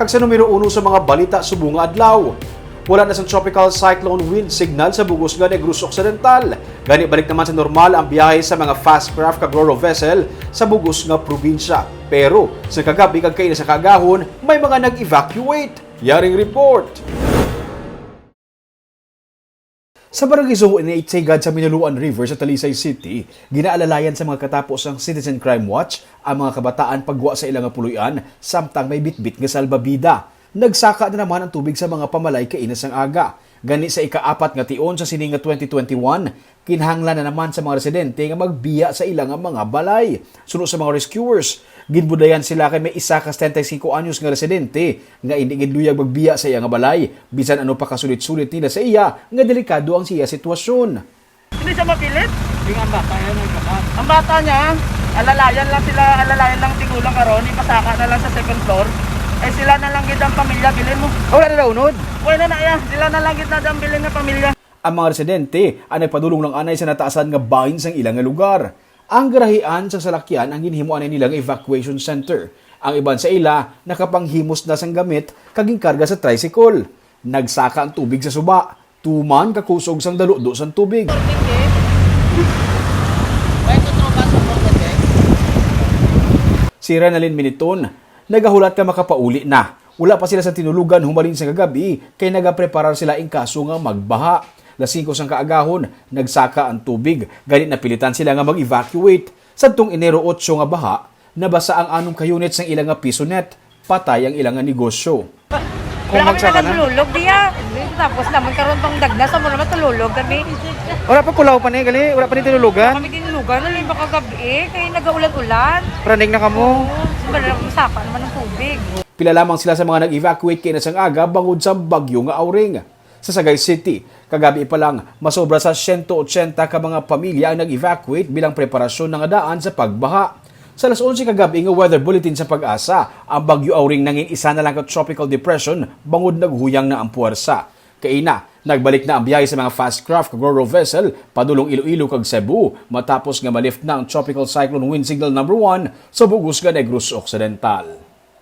kag sa numero uno sa mga balita subong nga adlaw. Wala na sa tropical cyclone wind signal sa bugos nga Negros Occidental. Gani balik naman sa normal ang biyahe sa mga fast craft kag ro vessel sa bugos nga probinsya. Pero sa kagabi kag kaina sa kagahon, may mga nag-evacuate. Yaring report. Sa barangay Zoo in Itagad sa Minuluan River sa Talisay City, ginaalalayan sa mga katapos ng Citizen Crime Watch ang mga kabataan pagwa sa ilang puluyan samtang may bitbit nga salbabida. Nagsaka na naman ang tubig sa mga pamalay kainas ng aga. Gani sa ikaapat nga tion sa sininga 2021, kinahanglan na naman sa mga residente nga magbiya sa ilang mga balay. Sunod sa mga rescuers, ginbudayan sila kay may isa ka 75 anyos nga residente nga hindi gidluyag magbiya sa iya nga balay bisan ano pa kasulit-sulit nila sa iya nga delikado ang siya sitwasyon. Hindi siya mapilit. Yung ang bata yan ay kapat. Ang bata niya, alalayan lang sila, alalayan lang tigulang karon, ipasaka na lang sa second floor. Eh sila na lang gid ang pamilya bilin mo. Wala na unod. Pwede na ya, sila na lang gid na ang bilin nga pamilya. Ang mga residente ang nagpadulong ng anay sa nataasan nga bahin sang ilang nga lugar. Ang garahian sa salakyan ang ginhimuan nilang evacuation center. Ang iban sa ila nakapanghimos na sang gamit kaging karga sa tricycle. Nagsaka ang tubig sa suba. Tuman kakusog sang daludo sang tubig. Si Renalyn Miniton, nagahulat ka makapauli na. Wala pa sila sa tinulugan humalin sa kagabi kay nagapreparar sila in kaso nga magbaha. Lasingko sang kaagahon, nagsaka ang tubig, ganit napilitan sila nga mag-evacuate. Sadtong Enero 8 nga baha, nabasa ang anong ka-units ng ilang nga piso net, patay ang ilang nga negosyo. Kung Wala kami magsaka na na. tululog diya. Tapos naman karon tong dagna sa mo naman tululog kami. Wala pa kulaw pa ni gali. Wala pa ni tinulugan. Kami tinulugan na baka gabi eh, kaya nagaulan-ulan. Praning na kamo. Wala lang masapa naman ng tubig. Pila lamang sila sa mga nag-evacuate kay nasang aga bangod sa bagyo nga Auring. Sa Sagay City, kagabi pa lang, masobra sa 180 ka mga pamilya ang nag-evacuate bilang preparasyon ng daan sa pagbaha. Sa alas 11 kagabi nga weather bulletin sa pag-asa, ang bagyo Auring nangin isa na lang ka tropical depression bangod naghuyang na ang puwersa. Kaina, nagbalik na ang biyahe sa mga fast craft kag ro vessel padulong Iloilo kag Cebu matapos nga malift na ang tropical cyclone wind signal number 1 sa bugos nga Negros Occidental.